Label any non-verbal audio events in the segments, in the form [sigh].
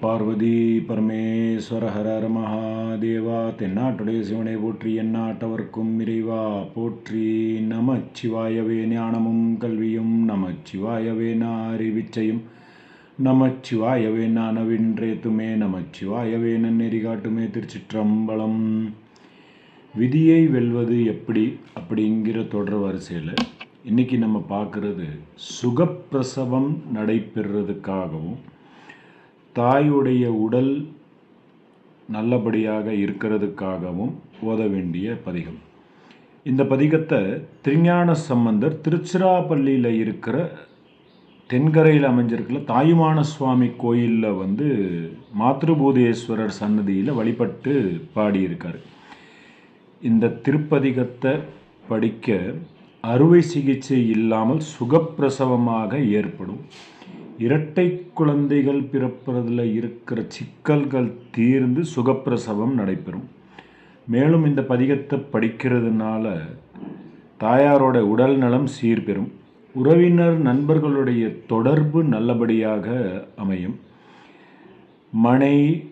பார்வதி பரமேஸ்வர ஹரர் மகாதேவா தென்னாட்டுடைய சிவனை போற்றி எந்நாட்டவர்க்கும் இறைவா போற்றி நமச்சிவாயவே ஞானமும் கல்வியும் நமச்சிவாயவே அறிவிச்சையும் நமச்சிவாயவே நானவின்றேத்துமே நமச்சிவாயவே நன்னெறி காட்டுமே திருச்சிற்றம்பலம். விதியை வெல்வது எப்படி அப்படிங்கிற தொடர் வரிசையில் இன்றைக்கி நம்ம பார்க்குறது சுகப்பிரசவம் நடைபெறுறதுக்காகவும் தாயுடைய உடல் நல்லபடியாக இருக்கிறதுக்காகவும் ஓத வேண்டிய பதிகம். இந்த பதிகத்தை திருஞான சம்பந்தர் திருச்சிராப்பள்ளியில் இருக்கிற தென்கரையில் அமைஞ்சிருக்கிற தாயுமான சுவாமி கோயிலில் வந்து மாத்ருபூதேஸ்வரர் சன்னதியில் வழிபட்டு பாடியிருக்கார். இந்த திருப்பதிகத்தை படிக்க அறுவை சிகிச்சை இல்லாமல் சுகப்பிரசவமாக ஏற்படும். இரட்டை குழந்தைகள் பிறப்புறதில் இருக்கிற சிக்கல்கள் தீர்ந்து சுகப்பிரசவம் நடைபெறும். மேலும் இந்த பதிகத்தை படிக்கிறதுனால தாயாரோட உடல் நலம் சீர்பெறும். உறவினர் நண்பர்களுடைய தொடர்பு நல்லபடியாக அமையும். மனை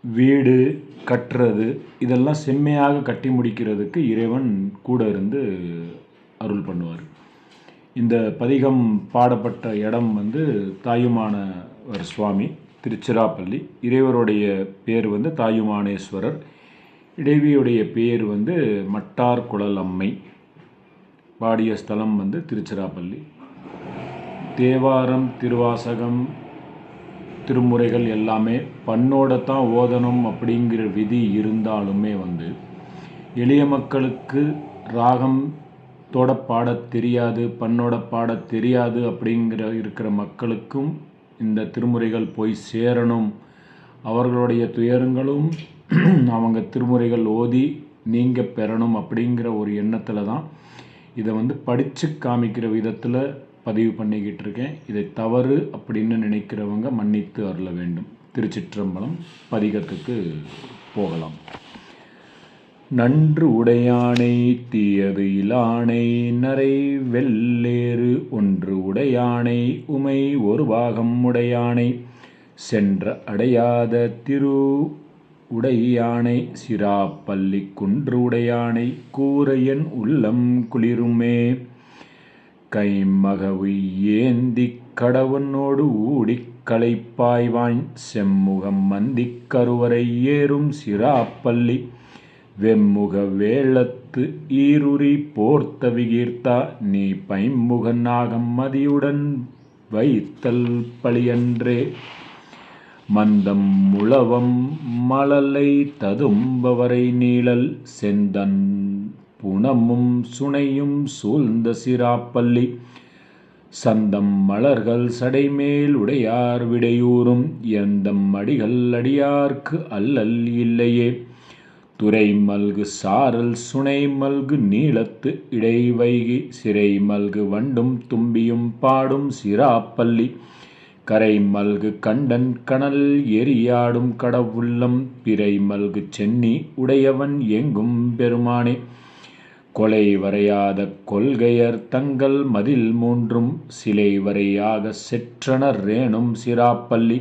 வீடு கட்டுறது இதெல்லாம் செம்மையாக கட்டி முடிக்கிறதுக்கு இறைவன் கூட இருந்து அருள் பண்ணுவார். இந்த பதிகம் பாடப்பட்ட இடம் வந்து தாயுமானவர் சுவாமி திருச்சிராப்பள்ளி. இறைவருடைய பேர் வந்து தாயுமானேஸ்வரர். இடைவியுடைய பேர் வந்து மட்டார் குழல் அம்மை. பாடிய ஸ்தலம் வந்து திருச்சிராப்பள்ளி. தேவாரம் திருவாசகம் திருமுறைகள் எல்லாமே பண்ணோட தான் ஓதணும் அப்படிங்கிற விதி இருந்தாலுமே வந்து எளிய மக்களுக்கு ராகம் தோட பாட தெரியாது பண்ணோட பாட தெரியாது அப்படிங்கிற இருக்கிற மக்களுக்கும் இந்த திருமுறைகள் போய் சேரணும். அவர்களுடைய துயரங்களும் [clears throat] அவங்க திருமுறைகள் ஓதி நீங்கள் பெறணும் அப்படிங்கிற ஒரு எண்ணத்தில் தான் இதை வந்து படித்து காமிக்கிற விதத்தில் பதிவு பண்ணிக்கிட்டு இருக்கேன். இதை தவறு அப்படின்னு நினைக்கிறவங்க மன்னித்து அருள வேண்டும். திருச்சிற்றம்பலம் பதிகத்துக்கு போகலாம். நன்று உடையானை தீயது இலானை நரை வெள்ளேறு ஒன்று உடையானை உமை ஒரு பாகம் உடையானை சென்ற அடையாத திரு உடையானை சிராப்பள்ளி குன்று உடையானை கூரையன் உள்ளம் குளிருமே. கைமகவு ஏந்தி கடவனோடு ஊடிக் களைப்பாய்வான் செம்முகம் மந்திக் கருவறை ஏறும் சிராப்பள்ளி வெம்முக வேளத்து ஈருரி போர்த்த விகீர்த்தா நீ பைம்முகனாகம் மதியுடன் வைத்தல் பழியன்றே. மந்தம் முழவம் மழலை ததும்பவரை நீழல் செந்தன் புனமும் சுனையும் சூழ்ந்த சிராப்பள்ளி. சந்தம் மலர்கள் சடைமேல் உடையார் விடையூறும் எந்தம் அடிகள் அடியார்க்கு அல்லல் இல்லையே. துறை மல்கு சாரல் சுனை மல்கு நீளத்து இடைவைகி சிறை மல்கு வண்டும் தும்பியும் பாடும் சிராப்பள்ளி கரை மல்கு கண்டன் கணல் எரியாடும் கடவுள்ளம் பிறை மல்கு சென்னி உடையவன் எங்கும் பெருமானே. கொலை வரையாத கொள்கையர் தங்கள் மதில் மூன்றும் சிலை வரையாக செற்றனர் ரேணும் சிராப்பள்ளி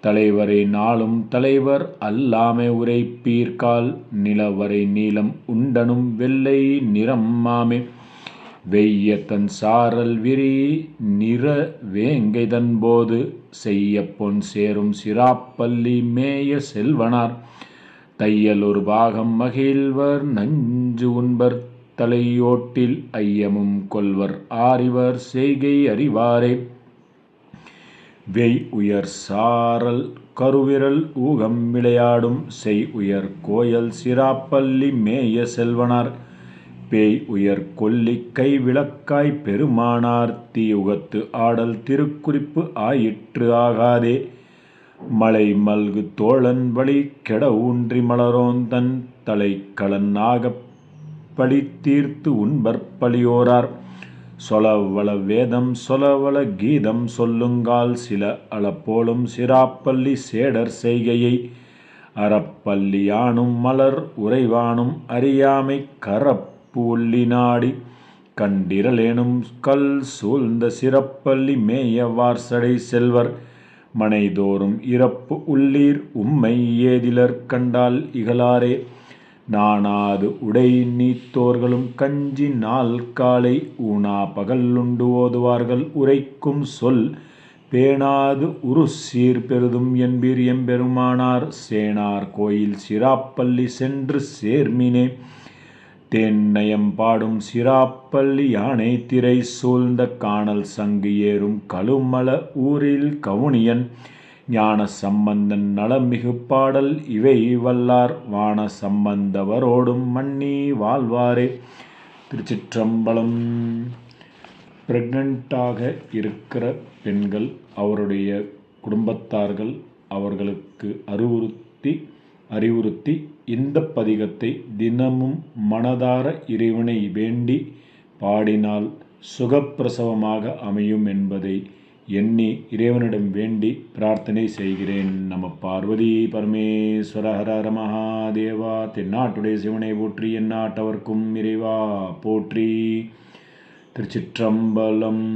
தலைவரை நாளும் தலைவர் அல்லாமை உரைப்பீர்கால் நிலவரை நீளம் உண்டனும் வெள்ளை நிறம் மாமே. வெய்ய தன் சாரல் விரி நிற வேங்கைதன் போது செய்ய பொன் சேரும் சிராப்பள்ளி மேய செல்வனார். தையல் ஒரு பாகம் மகிழ்வர் நஞ்சு உண்பர் தலையோட்டில் ஐயமும் கொல்வர் ஆரிவர் செய்கை அறிவாரே. வெய் உயர் சாரல் கருவிரல் ஊகம் விளையாடும் செய் உயர் கோயல் சிராப்பள்ளி மேய செல்வனார். பேய் உயர் கொல்லி கை விளக்காய் பெருமானார். தீயுகத்து ஆடல் திருக்குறிப்பு ஆயிற்று ஆகாதே. மலை மல்கு தோழன் வழி கெட ஊன்றி மலரோந்தன் தலை களன் பழி தீர்த்து உண்பற்பழியோரார் பழியோரார். சொலவள வேதம் சொலவள கீதம் சொல்லுங்கால் சில அளப்போலும் சிராப்பள்ளி சேடர் செய்கையை அறப்பள்ளியானும் மலர் உறைவானும் அறியாமை கரப்பு உள்ளி நாடி கண்டிரலேனும் கல் சூழ்ந்த சிறப்பள்ளி மேய வார்சடை செல்வர் மனைதோறும் இறப்பு உள்ளீர் உம்மை ஏதிலர் கண்டால் இகலாரே நாணாது உடை நீத்தோர்களும் கஞ்சி நாள் காலை ஊனா பகல் உண்டு ஓதுவார்கள் உரைக்கும் சொல். பேணாது உரு சீர் பெருதும் என்பீர் எம்பெருமானார். சேனார் கோயில் சிராப்பள்ளி சென்று சேர்மினே. தேன்னயம் பாடும் சிராப்பள்ளி யானை திரை சூழ்ந்த காணல் சங்கு ஏறும் கழுமல ஊரில் கவுனியன். ஞான சம்பந்தன் நலமிகு பாடல் இவை வல்லார் வான சம்பந்தவரோடும் மன்னி வாழ்வாரே. திருச்சிற்றம்பலம். பிரெக்னண்ட்டாக இருக்கிற பெண்கள் அவருடைய குடும்பத்தார்கள் அவர்களுக்கு அறிவுறுத்தி அறிவுறுத்தி இந்த பதிகத்தை தினமும் மனதார இறைவனை வேண்டி பாடினால் சுகப்பிரசவமாக அமையும் என்பதை எண்ணி இறைவனிடம் வேண்டி பிரார்த்தனை செய்கிறேன். நம பார்வதி பரமேஸ்வர ஹர ஹர மகாதேவா. தென்னாட்டுடைய சிவனை போற்றி எந்நாட்டவர்க்கும் இறைவா போற்றி. திருச்சிற்றம்பலம்.